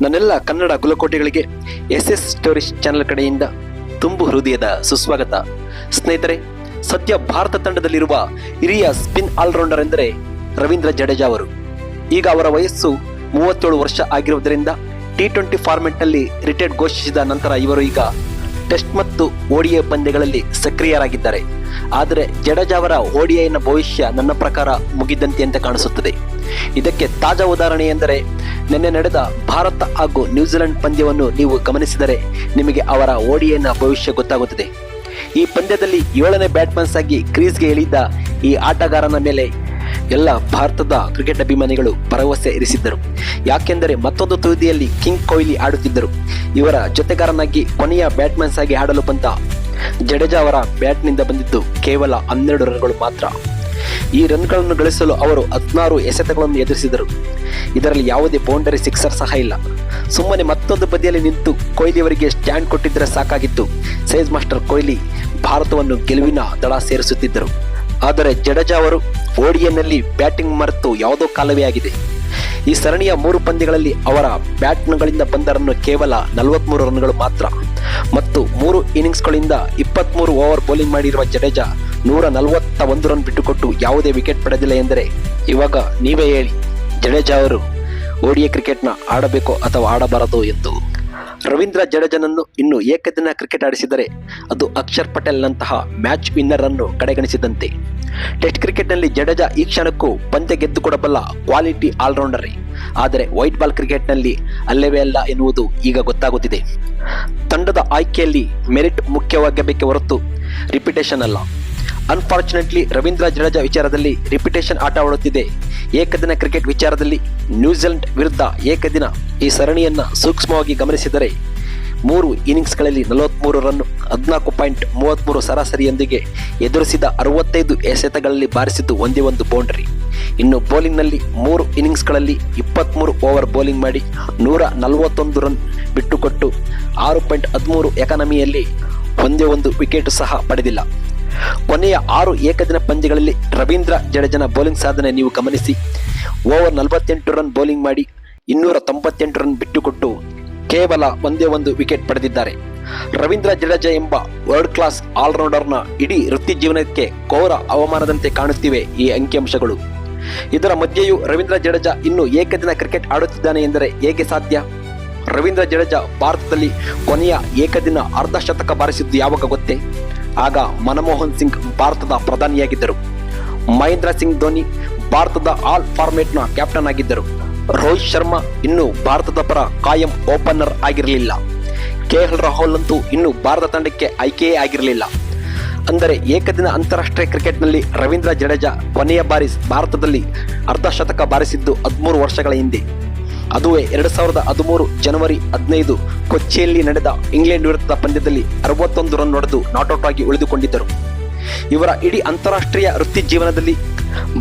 ನನ್ನೆಲ್ಲ ಕನ್ನಡ ಕುಲಕೋಟೆಗಳಿಗೆ S S stories channel ಕಡೆಯಿಂದ ತುಂಬು ಹೃದಯದ ಸುಸ್ವಾಗತ. ಸ್ನೇಹಿತರೆ, ಸದ್ಯ ಭಾರತ ತಂಡದಲ್ಲಿರುವ ಹಿರಿಯ ಸ್ಪಿನ್ ಆಲ್ರೌಂಡರ್ ಎಂದರೆ ರವೀಂದ್ರ ಜಡೇಜಾ ಅವರು. ಈಗ ಅವರ ವಯಸ್ಸು ಮೂವತ್ತೇಳು ವರ್ಷ ಆಗಿರುವುದರಿಂದ ಟಿ ಟ್ವೆಂಟಿ ಫಾರ್ಮೆಟ್ನಲ್ಲಿ ರಿಟೈರ್ಡ್ ಘೋಷಿಸಿದ ನಂತರ ಇವರು ಈಗ ಟೆಸ್ಟ್ ಮತ್ತು ಓಡಿಐ ಪಂದ್ಯಗಳಲ್ಲಿ ಸಕ್ರಿಯರಾಗಿದ್ದಾರೆ. ಆದರೆ ಜಡೇಜಾ ಅವರ ಓಡಿಐನ ಭವಿಷ್ಯ ನನ್ನ ಪ್ರಕಾರ ಮುಗಿದಂತೆ ಅಂತ ಕಾಣಿಸುತ್ತದೆ. ಇದಕ್ಕೆ ತಾಜಾ ಉದಾಹರಣೆ ಎಂದರೆ, ನಿನ್ನೆ ನಡೆದ ಭಾರತ ಹಾಗೂ ನ್ಯೂಜಿಲೆಂಡ್ ಪಂದ್ಯವನ್ನು ನೀವು ಗಮನಿಸಿದರೆ ನಿಮಗೆ ಅವರ ಓಡಿಐನ ಭವಿಷ್ಯ ಗೊತ್ತಾಗುತ್ತದೆ. ಈ ಪಂದ್ಯದಲ್ಲಿ ಏಳನೇ ಬ್ಯಾಟ್ಮನ್ಸ್ ಆಗಿ ಕ್ರೀಸ್ಗೆ ಇಳಿದ ಈ ಆಟಗಾರನ ಮೇಲೆ ಎಲ್ಲ ಭಾರತದ ಕ್ರಿಕೆಟ್ ಅಭಿಮಾನಿಗಳು ಭರವಸೆ ಇರಿಸಿದ್ದರು. ಯಾಕೆಂದರೆ ಮತ್ತೊಂದು ತುದಿಯಲ್ಲಿ ಕಿಂಗ್ ಕೊಹ್ಲಿ ಆಡುತ್ತಿದ್ದರು. ಇವರ ಜೊತೆಗಾರನಾಗಿ ಕೊನೆಯ ಬ್ಯಾಟ್ಮನ್ಸ್ ಆಗಿ ಆಡಲು ಬಂದ ಜಡೇಜಾ ಅವರ ಬ್ಯಾಟ್ನಿಂದ ಬಂದಿದ್ದು ಕೇವಲ ಹನ್ನೆರಡು ರನ್ಗಳು ಮಾತ್ರ. ಈ ರನ್ಗಳನ್ನು ಗಳಿಸಲು ಅವರು ಹದಿನಾರು ಎಸೆತಗಳನ್ನು ಎದುರಿಸಿದರು. ಇದರಲ್ಲಿ ಯಾವುದೇ ಬೌಂಡರಿ ಸಿಕ್ಸರ್ ಸಹ ಇಲ್ಲ. ಸುಮ್ಮನೆ ಮತ್ತೊಂದು ಬದಿಯಲ್ಲಿ ನಿಂತು ಕೊಹ್ಲಿ ಅವರಿಗೆ ಸ್ಟ್ಯಾಂಡ್ ಕೊಟ್ಟಿದ್ದರೆ ಸಾಕಾಗಿತ್ತು. ಸೈಜ್ ಮಾಸ್ಟರ್ ಕೊಹ್ಲಿ ಭಾರತವನ್ನು ಗೆಲುವಿನ ದಳ ಸೇರಿಸುತ್ತಿದ್ದರು. ಆದರೆ ಜಡೇಜಾ ಅವರು ಓಡಿಯನ್ನಲ್ಲಿ ಬ್ಯಾಟಿಂಗ್ ಮರೆತು ಯಾವುದೋ ಕಾಲವೇ ಆಗಿದೆ. ಈ ಸರಣಿಯ ಮೂರು ಪಂದ್ಯಗಳಲ್ಲಿ ಅವರ ಬ್ಯಾಟ್ಗಳಿಂದ ಬಂದ ರನ್ ಕೇವಲ ನಲವತ್ಮೂರು ರನ್ಗಳು ಮಾತ್ರ. ಮತ್ತು ಮೂರು ಇನ್ನಿಂಗ್ಸ್ಗಳಿಂದ ಇಪ್ಪತ್ತ್ಮೂರು ಓವರ್ ಬೌಲಿಂಗ್ ಮಾಡಿರುವ ಜಡೇಜಾ ನೂರ ನಲವತ್ತ ಒಂದು ರನ್ ಬಿಟ್ಟುಕೊಟ್ಟು ಯಾವುದೇ ವಿಕೆಟ್ ಪಡೆದಿಲ್ಲ ಎಂದರೆ ಇವಾಗ ನೀವೇ ಹೇಳಿ, ಜಡೇಜಾ ಅವರು ಓಡಿಯ ಕ್ರಿಕೆಟ್ನ ಆಡಬೇಕೋ ಅಥವಾ ಆಡಬಾರದು ಎಂದು. ರವೀಂದ್ರ ಜಡೇಜನನ್ನು ಇನ್ನು ಏಕದಿನ ಕ್ರಿಕೆಟ್ ಆಡಿಸಿದರೆ ಅದು ಅಕ್ಷರ್ ಪಟೇಲ್ನಂತಹ ಮ್ಯಾಚ್ ವಿನ್ನರ್ ಅನ್ನು ಕಡೆಗಣಿಸಿದಂತೆ. ಟೆಸ್ಟ್ ಕ್ರಿಕೆಟ್ನಲ್ಲಿ ಜಡೇಜಾ ಈ ಕ್ಷಣಕ್ಕೂ ಪಂದ್ಯ ಗೆದ್ದುಕೊಡಬಲ್ಲ ಕ್ವಾಲಿಟಿ ಆಲ್ರೌಂಡರೇ ಆದರೆ ವೈಟ್ ಬಾಲ್ ಕ್ರಿಕೆಟ್ನಲ್ಲಿ ಅಲ್ಲವೇ ಅಲ್ಲ ಎನ್ನುವುದು ಈಗ ಗೊತ್ತಾಗುತ್ತಿದೆ. ತಂಡದ ಆಯ್ಕೆಯಲ್ಲಿ ಮೆರಿಟ್ ಮುಖ್ಯವಾಗಬೇಕೆ ಹೊರತು ರಿಪಿಟೇಷನ್ ಅಲ್ಲ. ಅನ್ಫಾರ್ಚುನೇಟ್ಲಿ ರವೀಂದ್ರ ಜಡೇಜಾ ವಿಚಾರದಲ್ಲಿ ರಿಪಿಟೇಷನ್ ಆಟ ಆಡುತ್ತಿದೆ ಏಕದಿನ ಕ್ರಿಕೆಟ್ ವಿಚಾರದಲ್ಲಿ ನ್ಯೂಜಿಲೆಂಡ್ ವಿರುದ್ಧ ಏಕದಿನ ಈ ಸರಣಿಯನ್ನು ಸೂಕ್ಷ್ಮವಾಗಿ ಗಮನಿಸಿದರೆ ಮೂರು ಇನ್ನಿಂಗ್ಸ್ಗಳಲ್ಲಿ ನಲವತ್ತ್ಮೂರು ರನ್ ಹದಿನಾಲ್ಕು ಪಾಯಿಂಟ್ ಮೂವತ್ತ್ಮೂರು ಸರಾಸರಿಯೊಂದಿಗೆ ಎದುರಿಸಿದ ಅರವತ್ತೈದು ಎಸೆತಗಳಲ್ಲಿ ಬಾರಿಸಿದ್ದು ಒಂದೇ ಒಂದು ಬೌಂಡ್ರಿ ಇನ್ನು ಬೌಲಿಂಗ್ನಲ್ಲಿ ಮೂರು ಇನ್ನಿಂಗ್ಸ್ಗಳಲ್ಲಿ ಇಪ್ಪತ್ತ್ಮೂರು ಓವರ್ ಬೌಲಿಂಗ್ ಮಾಡಿ ನೂರ ನಲವತ್ತೊಂದು ರನ್ ಬಿಟ್ಟುಕೊಟ್ಟು ಆರು ಪಾಯಿಂಟ್ ಹದಿಮೂರು ಎಕಾನಮಿಯಲ್ಲಿ ಒಂದೇ ಒಂದು ವಿಕೆಟ್ ಸಹ ಪಡೆದಿಲ್ಲ. ಕೊನೆಯ ಆರು ಏಕದಿನ ಪಂದ್ಯಗಳಲ್ಲಿ ರವೀಂದ್ರ ಜಡೇಜನ ಬೌಲಿಂಗ್ ಸಾಧನೆ ನೀವು ಗಮನಿಸಿ. ಓವರ್ ನಲವತ್ತೆಂಟು ರನ್ ಬೌಲಿಂಗ್ ಮಾಡಿ ಇನ್ನೂರ ತೊಂಬತ್ತೆಂಟು ರನ್ ಬಿಟ್ಟುಕೊಟ್ಟು ಕೇವಲ ಒಂದೇ ಒಂದು ವಿಕೆಟ್ ಪಡೆದಿದ್ದಾರೆ. ರವೀಂದ್ರ ಜಡೇಜ ಎಂಬ ವರ್ಲ್ಡ್ ಕ್ಲಾಸ್ ಆಲ್ರೌಂಡರ್ನ ಇಡೀ ವೃತ್ತಿ ಜೀವನಕ್ಕೆ ಘೋರ ಅವಮಾನದಂತೆ ಕಾಣುತ್ತಿವೆ ಈ ಅಂಕಿಅಂಶಗಳು. ಇದರ ಮಧ್ಯೆಯೂ ರವೀಂದ್ರ ಜಡೇಜ ಇನ್ನು ಏಕದಿನ ಕ್ರಿಕೆಟ್ ಆಡುತ್ತಿದ್ದಾನೆ ಎಂದರೆ ಹೇಗೆ ಸಾಧ್ಯ? ರವೀಂದ್ರ ಜಡೇಜ ಭಾರತದಲ್ಲಿ ಕೊನೆಯ ಏಕದಿನ ಅರ್ಧ ಶತಕ ಬಾರಿಸಿದ್ದು ಯಾವಾಗ ಗೊತ್ತೇ? ಆಗ ಮನಮೋಹನ್ ಸಿಂಗ್ ಭಾರತದ ಪ್ರಧಾನಿಯಾಗಿದ್ದರು. ಮಹೇಂದ್ರ ಸಿಂಗ್ ಧೋನಿ ಭಾರತದ ಆಲ್ ಫಾರ್ಮೇಟ್ನ ಕ್ಯಾಪ್ಟನ್ ಆಗಿದ್ದರು. ರೋಹಿತ್ ಶರ್ಮಾ ಇನ್ನು ಭಾರತದ ಪರ ಕಾಯಂ ಓಪನರ್ ಆಗಿರಲಿಲ್ಲ. ಕೆ ಎಲ್ ರಾಹುಲ್ ಅಂತೂ ಇನ್ನು ಭಾರತ ತಂಡಕ್ಕೆ ಆಯ್ಕೆಯೇ ಆಗಿರಲಿಲ್ಲ. ಅಂದರೆ ಏಕದಿನ ಅಂತಾರಾಷ್ಟ್ರೀಯ ಕ್ರಿಕೆಟ್ನಲ್ಲಿ ರವೀಂದ್ರ ಜಡೇಜಾ ಕೊನೆಯ ಬಾರಿ ಭಾರತದಲ್ಲಿ ಅರ್ಧಶತಕ ಬಾರಿಸಿದ್ದು ಹದಿಮೂರು ವರ್ಷಗಳ ಹಿಂದೆ. ಅದುವೇ ಎರಡು ಸಾವಿರದ ಹದಿಮೂರು ಜನವರಿ ಹದಿನೈದು ಕೊಚ್ಚಿಯಲ್ಲಿ ನಡೆದ ಇಂಗ್ಲೆಂಡ್ ವಿರುದ್ಧದ ಪಂದ್ಯದಲ್ಲಿ ಅರವತ್ತೊಂದು ರನ್ ಹೊಡೆದು ನಾಟ್ಔಟ್ ಆಗಿ ಉಳಿದುಕೊಂಡಿದ್ದರು. ಇವರ ಇಡೀ ಅಂತಾರಾಷ್ಟ್ರೀಯ ವೃತ್ತಿ ಜೀವನದಲ್ಲಿ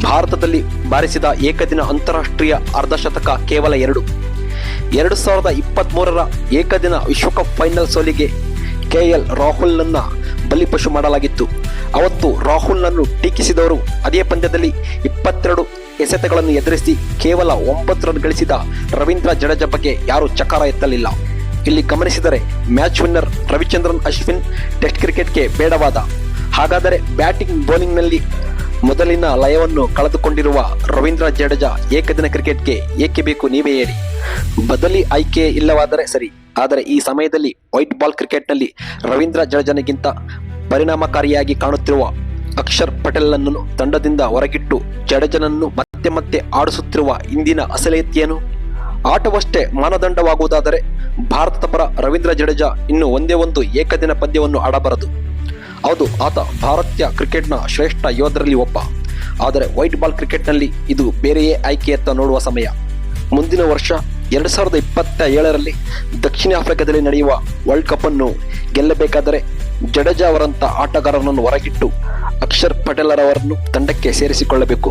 ಭಾರತದಲ್ಲಿ ಬಾರಿಸಿದ ಏಕದಿನ ಅಂತಾರಾಷ್ಟ್ರೀಯ ಅರ್ಧಶತಕ ಕೇವಲ ಎರಡು. ಎರಡು ಸಾವಿರದ ಇಪ್ಪತ್ತ್ಮೂರರ ಏಕದಿನ ವಿಶ್ವಕಪ್ ಫೈನಲ್ ಸೋಲಿಗೆ ಕೆ ಎಲ್ ರಾಹುಲ್ನನ್ನ ಬಲಿಪಶು ಮಾಡಲಾಗಿತ್ತು. ಅವತ್ತು ರಾಹುಲ್ನನ್ನು ಟೀಕಿಸಿದವರು ಅದೇ ಪಂದ್ಯದಲ್ಲಿ ಇಪ್ಪತ್ತೆರಡು ಎಸೆತಗಳನ್ನು ಎದುರಿಸಿ ಕೇವಲ ಒಂಬತ್ತು ರನ್ ಗಳಿಸಿದ ರವೀಂದ್ರ ಜಡೇಜಾ ಬಗ್ಗೆ ಯಾರೂ ಚಕಾರ ಎತ್ತಲಿಲ್ಲ. ಇಲ್ಲಿ ಗಮನಿಸಿದರೆ match winner Ravichandran, Ashwin test ಕ್ರಿಕೆಟ್ಗೆ ಬೇಡವಾದ. ಹಾಗಾದರೆ ಬ್ಯಾಟಿಂಗ್ ಬೌಲಿಂಗ್ನಲ್ಲಿ ಮೊದಲಿನ ಲಯವನ್ನು ಕಳೆದುಕೊಂಡಿರುವ ರವೀಂದ್ರ ಜಡೇಜಾ ಏಕದಿನ ಕ್ರಿಕೆಟ್ಗೆ ಏಕೆ ಬೇಕು ನೀವೇ ಹೇಳಿ. ಬದಲಿ ಆಯ್ಕೆ ಇಲ್ಲವಾದರೆ ಸರಿ. ಆದರೆ ಈ ಸಮಯದಲ್ಲಿ ವೈಟ್ ಬಾಲ್ ಕ್ರಿಕೆಟ್ನಲ್ಲಿ ರವೀಂದ್ರ ಜಡೇಜನಿಗಿಂತ ಪರಿಣಾಮಕಾರಿಯಾಗಿ ಕಾಣುತ್ತಿರುವ ಅಕ್ಷರ್ ಪಟೇಲ್ನನ್ನು ತಂಡದಿಂದ ಹೊರಗಿಟ್ಟು ಜಡೇಜನನ್ನು ಮತ್ತೆ ಮತ್ತೆ ಆಡಿಸುತ್ತಿರುವ ಇಂದಿನ ಅಸಲೇತಿಯೇನು ಆಟವಷ್ಟೇ ಮಾನದಂಡವಾಗುವುದಾದರೆ ಭಾರತದ ಪರ ರವೀಂದ್ರ ಜಡೇಜಾ ಇನ್ನು ಒಂದೇ ಒಂದು ಏಕದಿನ ಪಂದ್ಯವನ್ನು ಆಡಬಾರದು. ಹೌದು, ಆತ ಭಾರತೀಯ ಕ್ರಿಕೆಟ್ನ ಶ್ರೇಷ್ಠ ಯೋಧರಲ್ಲಿ ಒಬ್ಬ. ಆದರೆ ವೈಟ್ ಬಾಲ್ ಕ್ರಿಕೆಟ್ನಲ್ಲಿ ಇದು ಬೇರೆಯೇ ಆಯ್ಕೆಯತ್ತ ನೋಡುವ ಸಮಯ. ಮುಂದಿನ ವರ್ಷ ಎರಡು ಸಾವಿರದ ಇಪ್ಪತ್ತ ಏಳರಲ್ಲಿ ದಕ್ಷಿಣ ಆಫ್ರಿಕಾದಲ್ಲಿ ನಡೆಯುವ ವರ್ಲ್ಡ್ ಕಪ್ ಅನ್ನು ಗೆಲ್ಲಬೇಕಾದರೆ ಜಡೇಜಾ ಅವರಂತ ಆಟಗಾರರನ್ನು ಹೊರಗಿಟ್ಟು ಅಕ್ಷರ್ ಪಟೇಲರವರನ್ನು ತಂಡಕ್ಕೆ ಸೇರಿಸಿಕೊಳ್ಳಬೇಕು.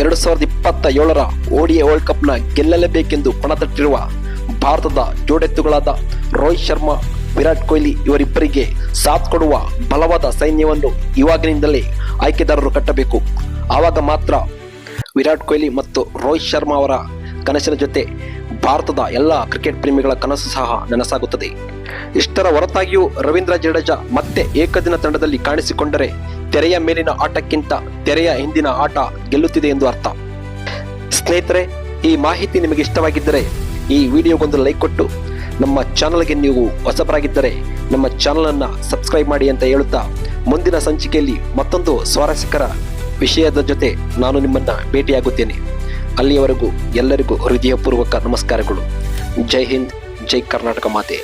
ಎರಡು ಸಾವಿರದ ಇಪ್ಪತ್ತ ಏಳರ ಓಡಿಎ ವರ್ಲ್ಡ್ ಕಪ್ನ ಗೆಲ್ಲಲೇಬೇಕೆಂದು ಪಣತಟ್ಟಿರುವ ಭಾರತದ ಜೋಡೆತ್ತುಗಳಾದ ರೋಹಿತ್ ಶರ್ಮಾ, ವಿರಾಟ್ ಕೊಹ್ಲಿ ಇವರಿಬ್ಬರಿಗೆ ಸಾಥ್ ಕೊಡುವ ಬಲವಾದ ಸೈನ್ಯವನ್ನು ಇವಾಗಿನಿಂದಲೇ ಆಯ್ಕೆದಾರರು ಕಟ್ಟಬೇಕು. ಆವಾಗ ಮಾತ್ರ ವಿರಾಟ್ ಕೊಹ್ಲಿ ಮತ್ತು ರೋಹಿತ್ ಶರ್ಮಾ ಅವರ ಕನಸಿನ ಜೊತೆ ಭಾರತದ ಎಲ್ಲ ಕ್ರಿಕೆಟ್ ಪ್ರೇಮಿಗಳ ಕನಸು ಸಹ ನನಸಾಗುತ್ತದೆ. ಇಷ್ಟರ ಹೊರತಾಗಿಯೂ ರವೀಂದ್ರ ಜಡೇಜಾ ಮತ್ತೆ ಏಕದಿನ ತಂಡದಲ್ಲಿ ಕಾಣಿಸಿಕೊಂಡರೆ ತೆರೆಯ ಮೇಲಿನ ಆಟಕ್ಕಿಂತ ತೆರೆಯ ಹಿಂದಿನ ಆಟ ಗೆಲ್ಲುತ್ತಿದೆ ಎಂದು ಅರ್ಥ. ಸ್ನೇಹಿತರೆ, ಈ ಮಾಹಿತಿ ನಿಮಗೆ ಇಷ್ಟವಾಗಿದ್ದರೆ ಈ ವಿಡಿಯೋಗೊಂದು ಲೈಕ್ ಕೊಟ್ಟು ನಮ್ಮ ಚಾನಲ್ಗೆ ನೀವು ಹೊಸಬರಾಗಿದ್ದರೆ ನಮ್ಮ ಚಾನಲನ್ನು ಸಬ್ಸ್ಕ್ರೈಬ್ ಮಾಡಿ ಅಂತ ಹೇಳುತ್ತಾ ಮುಂದಿನ ಸಂಚಿಕೆಯಲ್ಲಿ ಮತ್ತೊಂದು ಸ್ವಾರಸ್ಯಕರ ವಿಷಯದ ಜೊತೆ ನಾನು ನಿಮ್ಮನ್ನು ಭೇಟಿಯಾಗುತ್ತೇನೆ. ಅಲ್ಲಿಯವರೆಗೂ ಎಲ್ಲರಿಗೂ ಹೃದಯಪೂರ್ವಕ ನಮಸ್ಕಾರಗಳು. ಜೈ ಹಿಂದ್, ಜೈ ಕರ್ನಾಟಕ ಮಾತೆ.